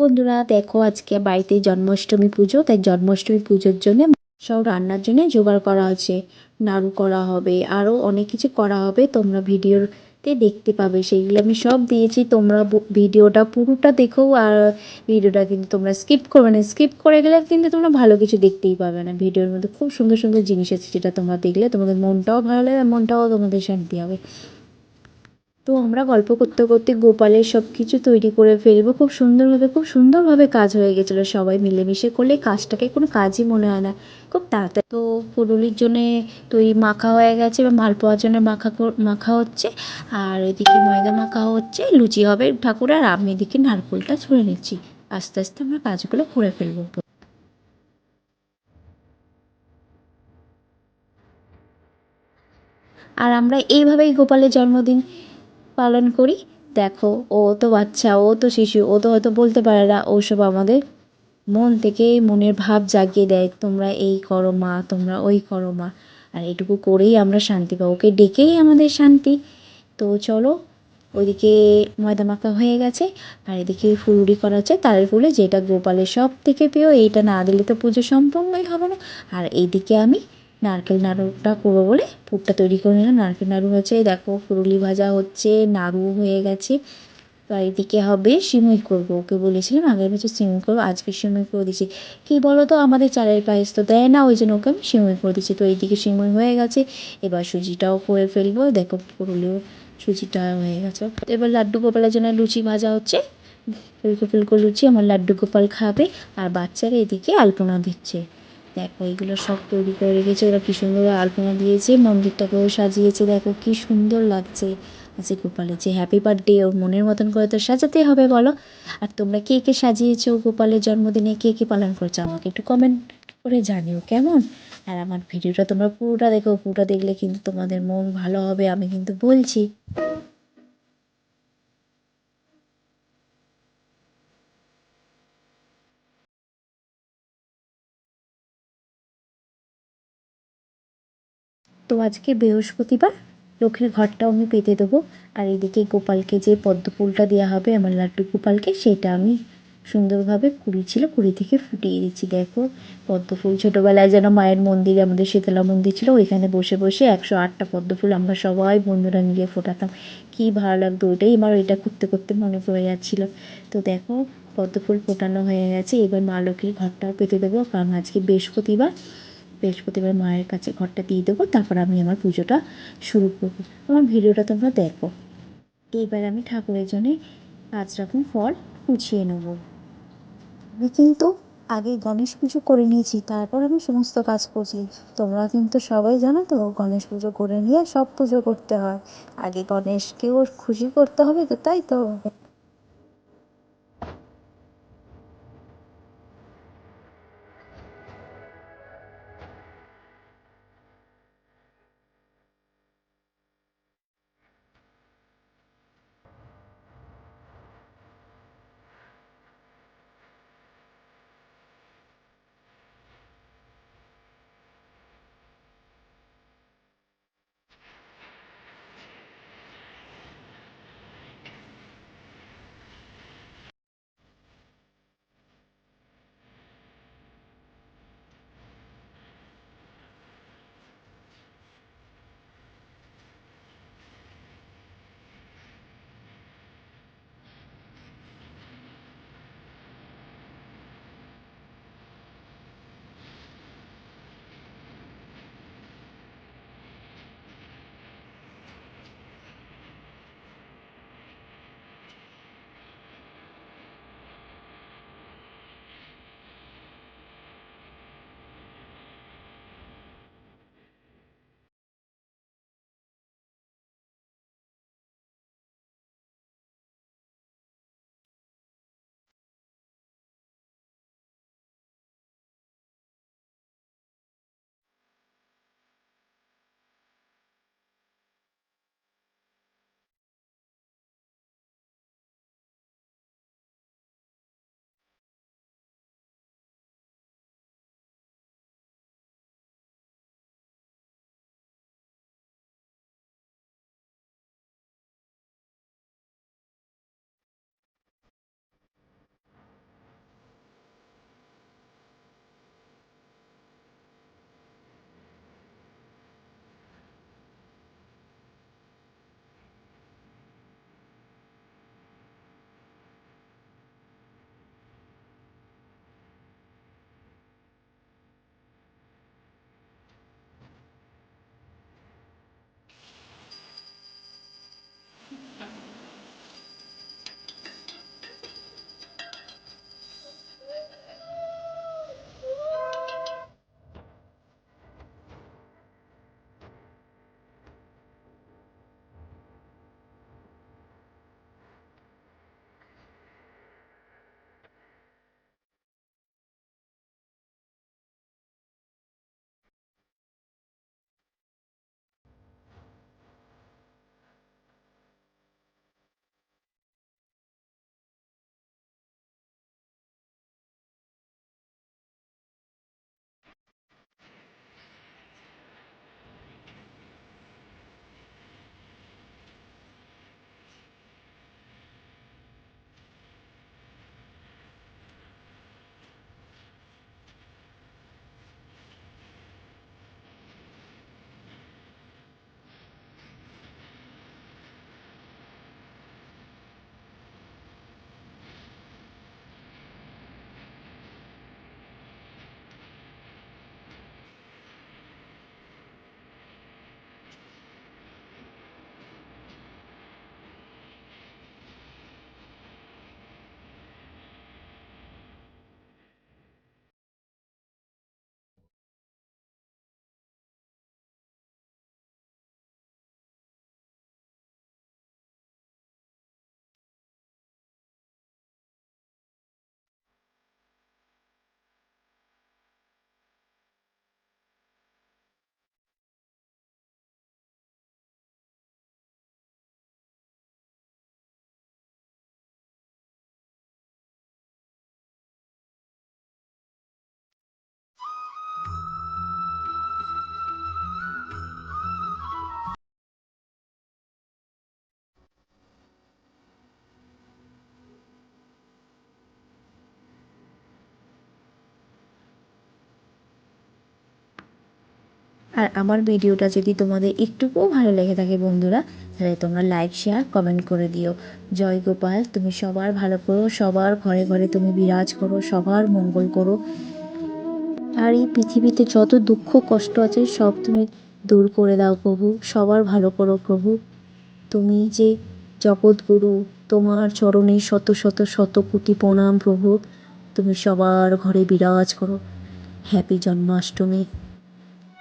বন্ধুরা, দেখো আজকে বাড়িতে জন্মাষ্টমী পুজো, তাই জন্মাষ্টমী পুজোর জন্য সব রান্নার জন্য জোগাড় করা আছে। নাড়ু করা হবে আরও অনেক কিছু করা হবে, তোমরা ভিডিওতে দেখতে পাবে। সেইগুলো আমি সব দিয়েছি, তোমরা ভিডিওটা পুরোটা দেখো, আর ভিডিওটা কিন্তু তোমরা স্কিপ করবে না। স্কিপ করে গেলে কিন্তু তোমরা ভালো কিছু দেখতেই পাবে না। ভিডিওর মধ্যে খুব সুন্দর সুন্দর জিনিস আছে, যেটা তোমরা দেখলে তোমাদের মনটাও ভালো লাগবে মনটাও তোমাদের শান্তি হবে। তো আমরা গল্প করতে করতে গোপালের সব কিছু তৈরি করে ফেলব। খুব সুন্দরভাবে খুব সুন্দরভাবে কাজ হয়ে গেছিল সবাই মিলেমিশে করলে কাজটাকে কোনো কাজই মনে হয় না। খুব তাড়াতাড়ি তো পুরুলির জন্যে তৈরি মাখা হয়ে গেছে বা মালপোয়ার জন্য মাখা মাখা হচ্ছে। আর এদিকে ময়দা মাখা হচ্ছে, লুচি হবে ঠাকুর আর আমি এদিকে নারকোলটা ছুঁড়ে নিচ্ছি। আস্তে আস্তে আমরা কাজগুলো করে ফেলব। আর আমরা এইভাবেই গোপালের জন্মদিন পালন করি। দেখো, ও তো বাচ্চা, ও তো শিশু, ও তো হয়তো বলতে পারে না, ওসব আমাদের মন থেকে মনের ভাব জাগিয়ে দেয়, তোমরা এই করো মা, তোমরা ওই করো মা। আর এটুকু করেই আমরা শান্তি পাবো ওকে ডেকেই আমাদের শান্তি। তো চলো, ওইদিকে ময়দা মাখা হয়ে গেছে, আর এদিকে ফুলুরি করা হচ্ছে, তারের ফুলে যেটা গোপালের সব থেকে প্রিয়, এইটা না দিলে তো পুজো সম্পূর্ণই হবে না। আর এইদিকে আমি নারকেল নাড়ুটা করব বলে পুরটা তৈরি করে নিলাম। নারকেল নাড়ু হচ্ছে দেখো ফুরুলি ভাজা হচ্ছে, নাড়ু হয়ে গেছে। তো এদিকে হবে সিমুই করব, ওকে বলেছিলাম আগের বছর সিমুই করব, আজকে সিমুই করে দিচ্ছি কী বলো তো আমাদের চালের পায়েস তো দেয় না, ওই জন্য ওকে আমি সিমুই করে দিচ্ছি তো এইদিকে সিমুই হয়ে গেছে, এবার সুজিটাও করে ফেলব। দেখো ফুরুলিও সুজিটা হয়ে গেছে। এবার লাড্ডু গোপালের জন্য লুচি ভাজা হচ্ছে। ফুলকো ফুলকো লুচি, আমার লাড্ডু গোপাল খাবে। আর বাচ্চারা এদিকে আলপনা দিচ্ছে। দেখো, এগুলো সব তৈরি করে রেখেছে। ওরা কী সুন্দর আলপনা দিয়েছে, মন্দিরটাকেও সাজিয়েছে। দেখো, কী সুন্দর লাগছে। আজকে গোপালের যে হ্যাপি বার্থডে ওর মনের মতন করে তো সাজাতে হবে, বলো। আর তোমরা কে কে সাজিয়েছো গোপালের জন্মদিনে? কে কে পালন করছ? আমাকে একটু কমেন্ট করে জানিও, কেমন? আর আমার ভিডিওটা তোমরা পুরোটা দেখো, পুরোটা দেখলে কিন্তু তোমাদের মন ভালো হবে, আমি কিন্তু বলছি। তো আজকে বৃহস্পতিবার লক্ষ্মীর ঘরটাও আমি পেতে দেবো। আর এদিকে গোপালকে যে পদ্ম ফুলটা দেওয়া হবে, আমার লাড্ডু গোপালকে, সেটা আমি সুন্দরভাবে কুড়ি ছিল, কুড়ি থেকে ফুটিয়ে দিচ্ছি। দেখো পদ্ম ফুল ছোটোবেলায় যেন মায়ের মন্দিরে আমাদের শীতলা মন্দির ছিল, ওইখানে বসে বসে একশো আটটা পদ্ম ফুল আমরা সবাই বন্ধুরা মিলে ফোটাতাম। কী ভালো লাগতো ওইটাই আমার, ওইটা করতে করতে মনে পড়ে যাচ্ছিল। তো দেখো পদ্ম ফুল ফোটানো হয়ে গেছে। এবার মা লক্ষ্মীর ঘরটাও পেতে দেবো। কারণ আজকে বৃহস্পতিবার বৃহস্পতিবার মায়ের কাছে ঘরটা দিয়ে দেবো, তারপর আমি আমার পুজোটা শুরু করব। আমার ভিডিওটা তোমরা দেখো। এইবার আমি ঠাকুরের জন্যে পাঁচ রকম ফল গুছিয়ে নেব। আমি কিন্তু আগে গণেশ পুজো করে নিয়েছি, তারপর আমি সমস্ত কাজ করছি। তোমরা কিন্তু সবাই জানো তো, গণেশ পুজো করে নিয়ে সব পুজো করতে হয়। আগে গণেশকেও খুশি করতে হবে তো, তাই তো? আর আমার ভিডিওটা যদি তোমাদের একটুকুও ভালো লেগে থাকে বন্ধুরা, তাহলে তোমরা লাইক শেয়ার কমেন্ট করে দিও। জয় গোপাল, তুমি সবার ভালো করো, সবার ঘরে ঘরে তুমি বিরাজ করো, সবার মঙ্গল করো। আর এই পৃথিবীতে যত দুঃখ, কষ্ট আছে, সব তুমি দূর করে দাও প্রভু, সবার ভালো করো প্রভু। তুমি যে জগৎগুরু, তোমার চরণে শত শত শত কোটি প্রণাম প্রভু। তুমি সবার ঘরে বিরাজ করো। হ্যাপি জন্মাষ্টমী।